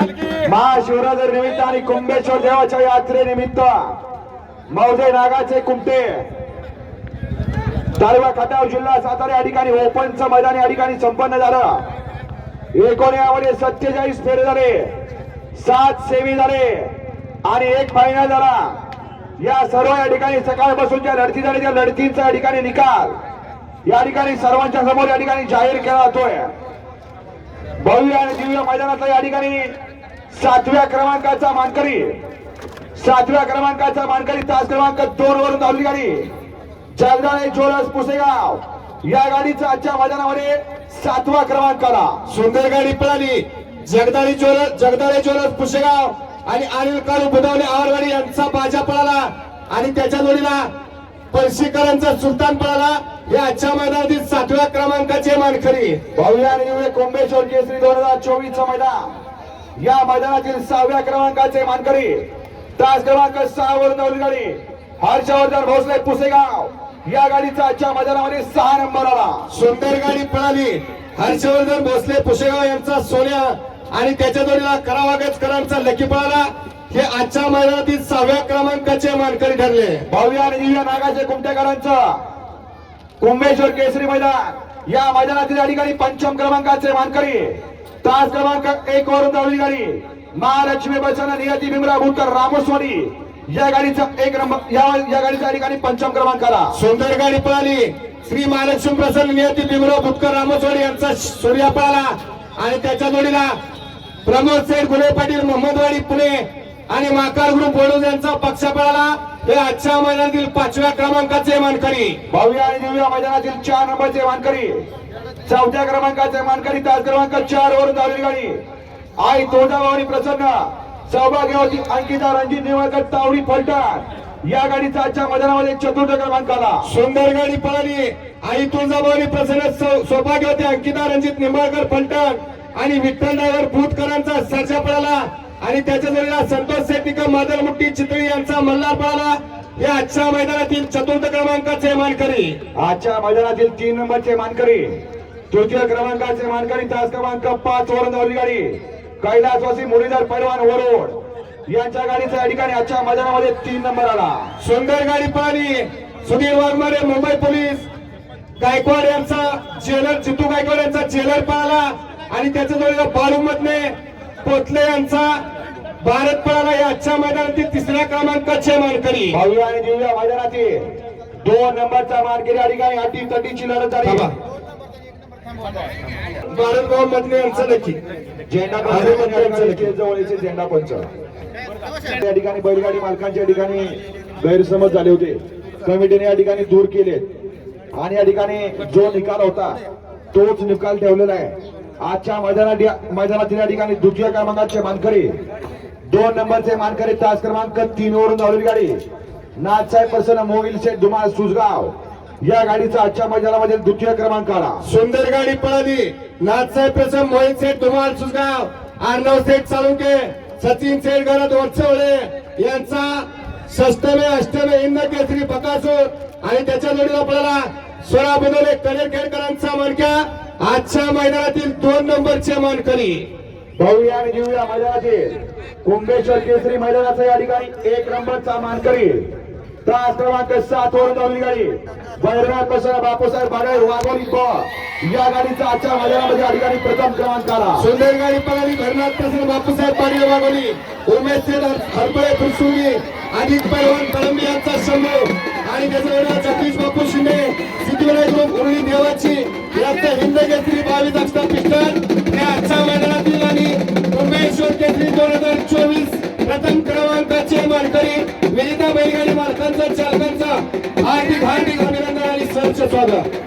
महाशिवरात्र निमित्त आणि कुंभेश्वर देवाच्या यात्रेनिमित्त मौजे नागाचे कुमटे तालुका खटाव जिल्हा सातारा या ठिकाणी ओपनचं मैदान या ठिकाणी संपन्न झालं. एकोणीमध्ये सत्तेचाळीस फेरे झाले. सात सेमी झाले. आणि एक फायनल झाला. या सर्व या ठिकाणी सकाळपासून ज्या लढती झाल्या त्या लढतींचा या ठिकाणी निकाल. या ठिकाणी सर्वांच्या समोर या ठिकाणी जाहीर केला जातोय. भव्य आणि दिव्य मैदानातला या ठिकाणी सातव्या क्रमांकाचा मानकरी. सातव्या क्रमांकाचा मानकरी तास क्रमांक दोन वरून धावली गाडी. जगदाळे ज्वेलर्स पुसेगाव. या गाडीचा आजच्या मैदानामध्ये सातवा क्रमांक आला. सुंदर गाडी पळाली. जगदाळी ज्वेलर जगदाळे ज्वेलर्स पुशेगाव आणि अनिल काळू बुधावले आवरवाडी यांचा बाजा पळाला. आणि त्याच्या जोडीला पळशीकरांचा सुलतान पळाला. हे आजच्या मैदानातील सातव्या क्रमांकाचे मानकरी. दिव्य कोंबेश्वर केसरी दोन हजार चोवीस चं मैदान. या मैदानातील सहाव्या क्रमांकाचे मानकरी तास क्रमांक सहा वरून धावली गाडी हर्षवर्धन भोसले पुसेगाव. या गाडीचा आजच्या मैदानामध्ये सहा नंबर आला. सुंदर गाडी पळाली. हर्षवर्धन भोसले पुशेगाव यांचा सोन्या आणि त्याच्या जोडीला करावागजकरांचा लकी पळाला. हे आजच्या मैदानातील सहाव्या क्रमांकाचे मानकरी ठरले. भव्य आणि दिव्य नागाचे कुमटेकरांचं कुंभेश्वर केसरी मैदान. या मैदानातील या ठिकाणी पंचम क्रमांकाचे मानकरी तास क्रमांक एक वरून धावली गाडी. महालक्ष्मी बचन नियती भीमराव भूतकर रामोस्वाडी या गाडीचा एक नंबर या या गाडीचा या ठिकाणी पंचम क्रमांक आला सुंदर गाडी पळाली. श्री महालक्ष्मी प्रसन्न नियती भीमराव भुतकर रामचवाडी यांचा सूर्या पळाला. आणि त्याच्या जोडीला प्रमोद सेठ गुले पाटील मोहम्मदवाडी पुणे आणि माकार ग्रुप बोडूज यांचा पक्ष पळाला. हे आजच्या मैदानातील पाचव्या क्रमांकाचे मानकरी. भव्य आणि दिव्य मैदानातील चार नंबरचे मानकरी. चौथ्या क्रमांकाचे मानकरी तास क्रमांक चार वरून धावली गाडी. आई तुळजाभवानी प्रसन्न. सहभागी होती अंकिता रणजित निवळकर तावडी फलटण. या गाडीचा आजच्या मैदानामध्ये चतुर्थ क्रमांक आला सुंदर गाडी पळाली. आई तुळजाभवानी प्रसन्न. सौ- सौभाग्यवती अंकिता रणजित निंबाळकर फलटण आणि विठ्ठल ड्रायव्हर भूतकरांचा सरसा पळाला. आणि त्याच्या जोडीला संतोष सेठ मदर मुट्टी चितळी यांचा मल्हार पळाला. हे आजच्या मैदानातील चतुर्थ क्रमांकाचे मानकरी. आजच्या मैदानातील तीन नंबरचे मानकरी तृतीय क्रमांकाचे मानकरी तास क्रमांक पाच वरून धावली गाडी. कैलासवासी मुरलीधर पैलवान वरोड यांच्या गाडीचा या ठिकाणी आजच्या मैदानामध्ये तीन नंबर आला. सुंदर गाडी पळाली सुधीर वाघमारे मुंबई पोलीस. गायकवाड यांचा जेलर जितू गायकवाड यांचा जेलर पळाला आणि त्याच्या जोडीला मधने पोतले यांचा भारत पळाला या आजच्या मैदानातील तिसऱ्या क्रमांकाचे मानकरी भव्य आणि दिव्य मैदानातील दोन नंबरचा मानकरी या ठिकाणी अटी तटीची लढत झाली. थांबा. भारतभाऊ मधने यांचा नक्की झेंडा पंच. जवळचे झेंडा पंच. या ठिकाणी बैलगाडी मालकांच्या ठिकाणी गैरसमज झाले होते. कमिटीने या ठिकाणी दूर केले. आणि या ठिकाणी जो निकाल होता तोच निकाल ठेवलेला आहे. आजच्या मैदानात मैदानातील या ठिकाणी द्वितीय क्रमांकाचे मानकरी दोन नंबरचे मानकरी तास क्रमांक तीन वरून धावलेली गाडी. नाथसाहेब प्रसन्न मोहिल शेठ धुमाळ सुजगाव. या गाडीचा आजच्या मैदानामध्ये द्वितीय क्रमांक आला सुंदर गाडी पळाली. नाथसाहेब प्रसन्न मोहित सेठ धुमाळ सुजगाव. आर्णव सेठ साळुंके सचिन सेठ गरज वरचवळे यांचा षष्टमे अष्टमे इंद केसरी बकासूर आणि त्याच्या जोडीला पळाला. सोळा कनेर कनेरखेडकरांचा मानक्या. आजच्या मैदानातील दोन नंबरचे मानकरी. पाहूया आणि घेऊया मैदानाचे. कुंभेश्वर केसरी मैदानाचा या ठिकाणी एक नंबरचा मानकरी. तास क्रमांक सात वर धावली गाडी बैरनाथ प्रसन्न बापूसाहेब बागाई वाघोली ब या गाडीचा आजच्या मैदानामध्ये या ठिकाणी प्रथम क्रमांक आला. सुंदर गाडी पळाली भरनाथ प्रसन्न बापूसाहेब पाटील वाघोली उमेश सेठ हरपळे फुलसुंगी अजित पैलवान कळंबी यांचा शंभू. आणि त्याचा वेळेला जगदीश बापू शिंदे. प्रथम क्रमांकाचे मानकरी विजेता बैलगाडी मालकांचा चालकांचा हार्दिक हार्दिक अभिनंदन आणि सहर्ष स्वागत.